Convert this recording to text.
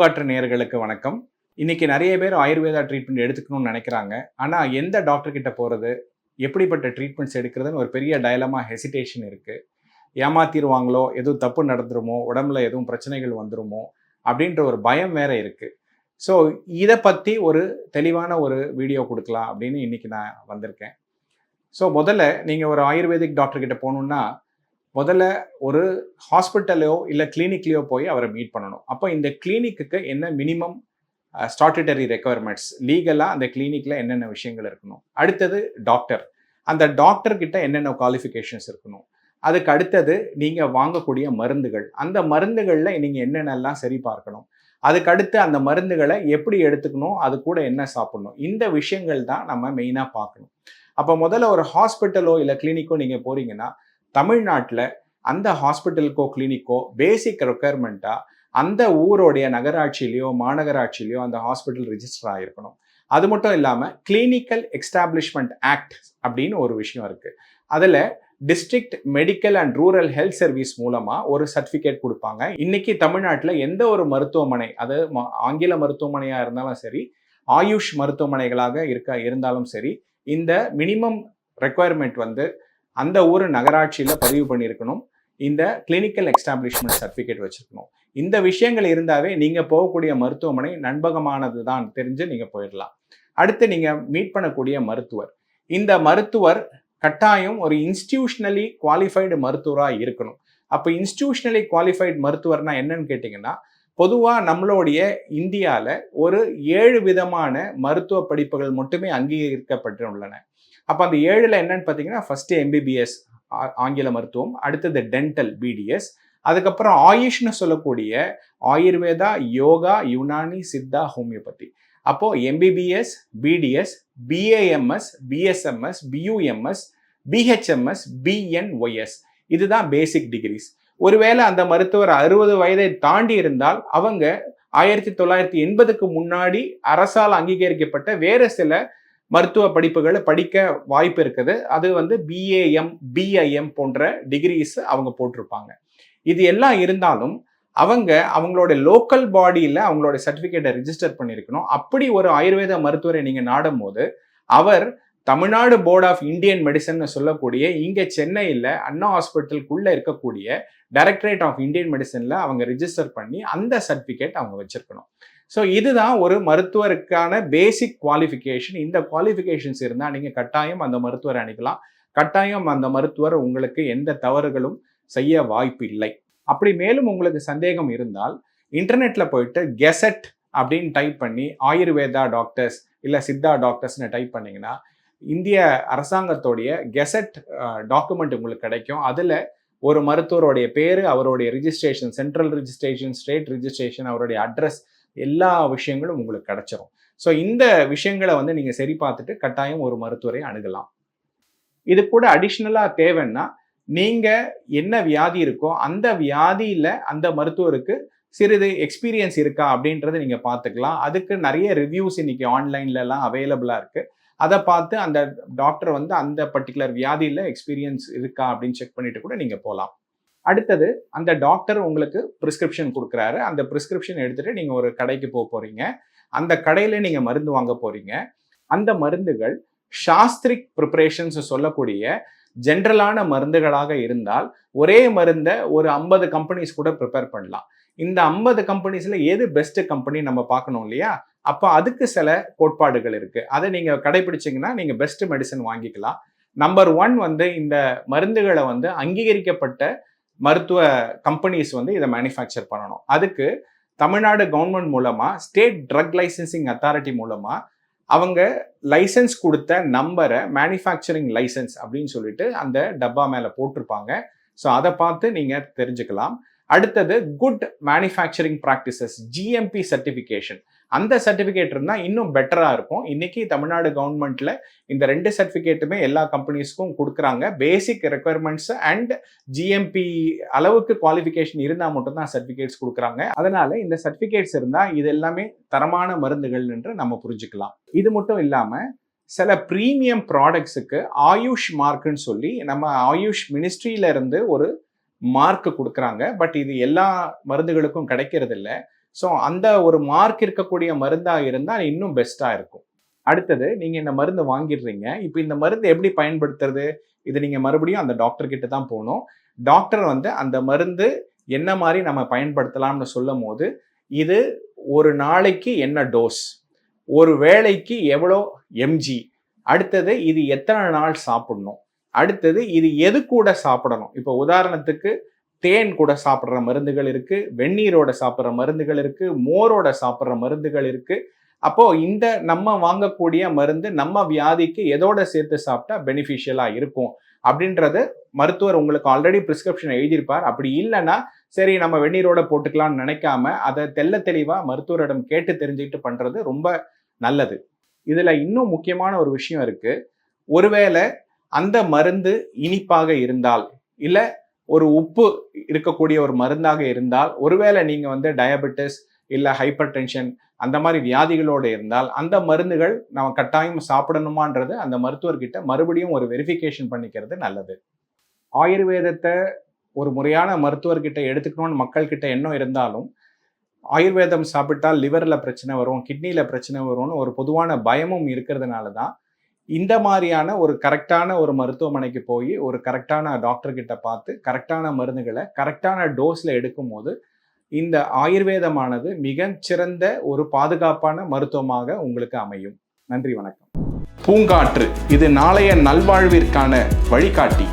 பூங்காற்று நேயர்களுக்கு வணக்கம். இன்னைக்கு நிறைய பேர் ஆயுர்வேதா ட்ரீட்மெண்ட் எடுத்துக்கணும்னு நினைக்கிறாங்க. ஆனால் எந்த டாக்டர் கிட்ட போகிறது எப்படிப்பட்ட ட்ரீட்மெண்ட்ஸ் எடுக்கிறதுன்னு ஒரு பெரிய டயலமா ஹெசிடேஷன் இருக்குது ஏமாத்திடுவாங்களோ? எதுவும் தப்பு நடந்துருமோ? உடம்புல எதுவும் பிரச்சனைகள் வந்துருமோ? அப்படின்ற ஒரு பயம் வேற இருக்குது ஸோ இதை பற்றி ஒரு தெளிவான ஒரு வீடியோ கொடுக்கலாம் அப்படின்னு இன்னைக்கு நான் வந்திருக்கேன். ஸோ முதல்ல நீங்கள் ஒரு ஆயுர்வேதிக் டாக்டர் கிட்ட போகணுன்னா முதல்ல ஒரு ஹாஸ்பிட்டலையோ இல்லை கிளினிக்லேயோ போய் அவரை மீட் பண்ணணும். அப்போ இந்த கிளினிக்கு என்ன மினிமம் ஸ்டாட்டுட்டரி ரெக்குவயர்மெண்ட்ஸ் லீகலாக அந்த கிளினிக்கில் என்னென்ன விஷயங்கள் இருக்கணும்? அடுத்தது டாக்டர் அந்த டாக்டர் கிட்ட என்னென்ன குவாலிஃபிகேஷன்ஸ் இருக்கணும்? அதுக்கு அடுத்தது நீங்கள் வாங்கக்கூடிய மருந்துகள். அந்த மருந்துகளில் நீங்கள் என்னென்னலாம் சரி பார்க்கணும்? அதுக்கு அடுத்து அந்த மருந்துகளை எப்படி எடுத்துக்கணும்? அது கூட என்ன சாப்பிடணும்? இந்த விஷயங்கள் தான் நம்ம மெயினாக பார்க்கணும். அப்போ முதல்ல ஒரு ஹாஸ்பிட்டலோ இல்லை கிளினிக்கோ நீங்கள் போகிறீங்கன்னா தமிழ்நாட்டில் அந்த ஹாஸ்பிட்டலுக்கோ கிளினிக்கோ பேசிக் ரெக்குயர்மெண்ட்டாக அந்த ஊரோடைய நகராட்சியிலையோ மாநகராட்சியிலையோ அந்த ஹாஸ்பிட்டல் ரிஜிஸ்டர் ஆகிருக்கணும் அது மட்டும் இல்லாமல் கிளினிக்கல் எக்ஸ்டாப்ளிஷ்மெண்ட் ஆக்ட் அப்படின்னு ஒரு விஷயம் இருக்குது அதில் district medical and rural health service மூலமாக ஒரு சர்டிஃபிகேட் கொடுப்பாங்க. இன்னைக்கு தமிழ்நாட்டில் எந்த ஒரு மருத்துவமனை அது ஆங்கில மருத்துவமனையாக இருந்தாலும் சரி ஆயுஷ் மருத்துவமனைகளாக இருக்க இருந்தாலும் சரி இந்த மினிமம் ரெக்குயர்மெண்ட் வந்து அந்த ஊர் நகராட்சியில் பதிவு பண்ணியிருக்கணும். இந்த கிளினிக்கல் எக்ஸ்டாப்ளிஷ்மெண்ட் சர்டிஃபிகேட் வச்சுருக்கணும். இந்த விஷயங்கள் இருந்தாவே நீங்கள் போகக்கூடிய மருத்துவமனை நண்பகமானது தான் தெரிஞ்சு நீங்கள் போயிடலாம். அடுத்து நீங்கள் மீட் பண்ணக்கூடிய மருத்துவர். இந்த மருத்துவர் கட்டாயம் ஒரு இன்ஸ்டிடியூஷனலி குவாலிஃபைடு மருத்துவராக இருக்கணும். அப்போ இன்ஸ்டிடியூஷனலி குவாலிஃபைடு மருத்துவர்னா என்னன்னு கேட்டிங்கன்னா பொதுவாக நம்மளுடைய இந்தியாவில் ஒரு ஏழு விதமான மருத்துவ படிப்புகள் மட்டுமே அங்கீகரிக்கப்பட்டு உள்ளன அப்போ அந்த ஏழில் என்னன்னு பார்த்தீங்கன்னா ஃபஸ்ட்டு எம்பிபிஎஸ் ஆங்கில மருத்துவம் அடுத்தது டென்டல் பிடிஎஸ் அதுக்கப்புறம் ஆயுஷ்னு சொல்லக்கூடிய ஆயுர்வேதா யோகா யுனானி சித்தா ஹோமியோபதி. அப்போ MBBS BDS BAMS BSMS BUMS BHMS BNYS இதுதான் பேசிக் டிகிரிஸ் ஒருவேளை அந்த மருத்துவர் அறுபது வயதை தாண்டி இருந்தால் அவங்க ஆயிரத்தி தொள்ளாயிரத்தி எண்பதுக்கு முன்னாடி அரசால் அங்கீகரிக்கப்பட்ட வேறு சில மருத்துவ படிப்புகளை படிக்க வாய்ப்பு இருக்குது. அது வந்து பிஏஎம் பிஐஎம் போன்ற டிகிரிஸ் அவங்க போட்டிருப்பாங்க. இது எல்லாம் இருந்தாலும் அவங்க அவங்களோட லோக்கல் பாடியில் அவங்களோட சர்டிஃபிகேட்டை ரிஜிஸ்டர் பண்ணியிருக்கணும் அப்படி ஒரு ஆயுர்வேத மருத்துவரை நீங்கள் நாடும் போது அவர் Tamil Nadu board of Indian medicine சொல்லக்கூடிய இங்கே சென்னையில் அண்ணா ஹாஸ்பிட்டலுக்குள்ளே இருக்கக்கூடிய டைரக்டரேட் ஆஃப் இந்தியன் மெடிசனில் அவங்க ரிஜிஸ்டர் பண்ணி அந்த சர்டிஃபிகேட் அவங்க வச்சுருக்கணும். ஸோ இதுதான் ஒரு மருத்துவருக்கான பேசிக் குவாலிஃபிகேஷன் இந்த குவாலிஃபிகேஷன்ஸ் இருந்தால் நீங்கள் கட்டாயம் அந்த மருத்துவரை அணுகலாம். கட்டாயம் அந்த மருத்துவர் உங்களுக்கு எந்த தவறுகளும் செய்ய வாய்ப்பு இல்லை அப்படி மேலும் உங்களுக்கு சந்தேகம் இருந்தால் இன்டர்நெட்டில் போயிட்டு கெசட் அப்படின்னு டைப் பண்ணி ஆயுர்வேதா டாக்டர்ஸ் இல்லை சித்தா டாக்டர்ஸ்னு டைப் பண்ணிங்கன்னா இந்திய அரசாங்கத்தோடைய கெசட் டாக்குமெண்ட் உங்களுக்கு கிடைக்கும். அதில் ஒரு மருத்துவருடைய பேர் அவருடைய registration central registration state registration அவருடைய அட்ரஸ் எல்லா விஷயங்களும் உங்களுக்கு கிடைச்சிரும். ஸோ இந்த விஷயங்களை வந்து நீங்கள் சரி பார்த்துட்டு கட்டாயம் ஒரு மருத்துவரை அணுகலாம். இது கூட அடிஷ்னலாக தேவைன்னா நீங்கள் என்ன வியாதி இருக்கோ அந்த வியாதியில் அந்த மருத்துவருக்கு சிறிது எக்ஸ்பீரியன்ஸ் இருக்கா அப்படின்றத நீங்கள் பார்த்துக்கலாம். அதுக்கு நிறைய ரிவ்யூஸ் இன்னைக்கு ஆன்லைன்லலாம் அவைலபிளாக இருக்குது அதை பார்த்து அந்த டாக்டர் வந்து அந்த பர்டிகுலர் வியாதியில் எக்ஸ்பீரியன்ஸ் இருக்கா அப்படின்னு செக் பண்ணிட்டு கூட நீங்கள் போகலாம். அடுத்தது அந்த டாக்டர் உங்களுக்கு ப்ரிஸ்கிரிப்ஷன் கொடுக்குறாரு. அந்த ப்ரிஸ்கிரிப்ஷன் எடுத்துகிட்டு நீங்கள் ஒரு கடைக்கு போக போகிறீங்க அந்த கடையில் நீங்கள் மருந்து வாங்க போகிறீங்க அந்த மருந்துகள் சாஸ்திரிக் ப்ரிப்பரேஷன்ஸ் சொல்லக்கூடிய ஜென்ரலான மருந்துகளாக இருந்தால் ஒரே மருந்தை ஒரு ஐம்பது கம்பெனிஸ் கூட ப்ரிப்பேர் பண்ணலாம். இந்த ஐம்பது கம்பெனிஸில் எது பெஸ்ட்டு கம்பெனி நம்ம பார்க்கணும் இல்லையா? அப்போ அதுக்கு சில கோட்பாடுகள் இருக்குது அதை நீங்கள் கடைபிடிச்சிங்கன்னா நீங்கள் பெஸ்ட்டு மெடிசன் வாங்கிக்கலாம். நம்பர் ஒன் வந்து இந்த மருந்துகளை வந்து அங்கீகரிக்கப்பட்ட மருத்துவ கம்பெனிஸ் வந்து இதை மேனுஃபேக்சர் பண்ணணும். அதுக்கு தமிழ்நாடு கவர்மெண்ட் மூலமாக ஸ்டேட் ட்ரக் லைசன்சிங் அத்தாரிட்டி மூலமாக அவங்க லைசன்ஸ் கொடுத்த நம்பரை மேனுஃபேக்சரிங் லைசன்ஸ் அப்படின்னு சொல்லிட்டு அந்த டப்பா மேலே போட்டிருப்பாங்க. ஸோ அதை பார்த்து நீங்கள் தெரிஞ்சுக்கலாம். அடுத்தது good manufacturing practices GMP certification அந்த சர்டிஃபிகேட் இருந்தால் இன்னும் பெட்டராக இருக்கும். இன்றைக்கி தமிழ்நாடு கவர்மெண்ட்டில் இந்த ரெண்டு சர்டிஃபிகேட்டுமே எல்லா கம்பெனிஸ்க்கும் கொடுக்குறாங்க. பேசிக் ரெக்குயர்மெண்ட்ஸ் அண்ட் ஜிஎம்பி அளவுக்கு குவாலிஃபிகேஷன் இருந்தால் மட்டும்தான் சர்டிஃபிகேட்ஸ் கொடுக்குறாங்க. அதனால் இந்த சர்டிஃபிகேட்ஸ் இருந்தால் இது எல்லாமே தரமான மருந்துகள் என்று நம்ம புரிஞ்சுக்கலாம். இது மட்டும் இல்லாமல் சில ப்ரீமியம் ப்ராடக்ட்ஸுக்கு ஆயுஷ் மார்க்குன்னு சொல்லி நம்ம ஆயுஷ் மினிஸ்ட்ரியில இருந்து ஒரு மார்க் கொடுக்குறாங்க. பட் இது எல்லா மருந்துகளுக்கும் கிடைக்கிறது இல்லை ஸோ அந்த ஒரு மார்க் இருக்கக்கூடிய மருந்தாக இருந்தால் இன்னும் பெஸ்ட்டாக இருக்கும். அடுத்தது நீங்கள் இந்த மருந்து வாங்கிடுறீங்க. இப்போ இந்த மருந்து எப்படி பயன்படுத்துறது? இது நீங்கள் மறுபடியும் அந்த டாக்டர் கிட்ட தான் போகணும். டாக்டர் வந்து அந்த மருந்து என்ன மாதிரி நம்ம பயன்படுத்தலாம்னு சொல்லும் போது இது ஒரு நாளைக்கு என்ன டோஸ் ஒரு வேளைக்கு எவ்வளோ எம்ஜி அடுத்தது இது எத்தனை நாள் சாப்பிடணும்? அடுத்தது இது எது கூட சாப்பிடணும்? இப்போ உதாரணத்துக்கு தேன் கூட சாப்பிட்ற மருந்துகள் இருக்கு வெந்நீரோட சாப்பிட்ற மருந்துகள் இருக்கு மோரோட சாப்பிட்ற மருந்துகள் இருக்கு. அப்போ இந்த நம்ம வாங்கக்கூடிய மருந்து நம்ம வியாதிக்கு எதோட சேர்த்து சாப்பிட்டா பெனிஃபிஷியலா இருக்கும் அப்படின்றது மருத்துவர் உங்களுக்கு ஆல்ரெடி பிரிஸ்கிரிப்ஷன் எழுதியிருப்பார். அப்படி இல்லைன்னா சரி நம்ம வெந்நீரோட போட்டுக்கலாம்னு நினைக்காம அதை தெல்ல தெளிவா மருத்துவரிடம் கேட்டு தெரிஞ்சுக்கிட்டு பண்றது ரொம்ப நல்லது. இதுல இன்னும் முக்கியமான ஒரு விஷயம் இருக்கு. ஒருவேளை அந்த மருந்து இனிப்பாக இருந்தால் இல்லை ஒரு உப்பு இருக்கக்கூடிய ஒரு மருந்தாக இருந்தால் ஒருவேளை நீங்கள் வந்து டயபெட்டிஸ் இல்லை ஹைப்பர் டென்ஷன் அந்த மாதிரி வியாதிகளோடு இருந்தால் அந்த மருந்துகள் நம்ம கட்டாயம் சாப்பிடணுமான்றது அந்த மருத்துவர்கிட்ட மறுபடியும் ஒரு வெரிஃபிகேஷன் பண்ணிக்கிறது நல்லது. ஆயுர்வேதத்தை ஒரு முறையான மருத்துவர்கிட்ட எடுத்துக்கணும்னு மக்கள்கிட்ட எண்ணம் இருந்தாலும் ஆயுர்வேதம் சாப்பிட்டால் லிவரில் பிரச்சனை வரும் கிட்னியில் பிரச்சனை வரும்னு ஒரு பொதுவான பயமும் இருக்கிறதுனால தான் இந்த மாதிரியான ஒரு கரெக்டான ஒரு மருத்துவமனைக்கு போய் ஒரு கரெக்டான டாக்டர் கிட்ட பார்த்து கரெக்டான மருந்துகளை கரெக்டான டோஸில் எடுக்கும்போது இந்த ஆயுர்வேதமானது மிகச்சிறந்த ஒரு பாதுகாப்பான மருத்துவமாக உங்களுக்கு அமையும். நன்றி வணக்கம். பூங்காற்று இது நாளைய நல்வாழ்விற்கான வழிகாட்டி.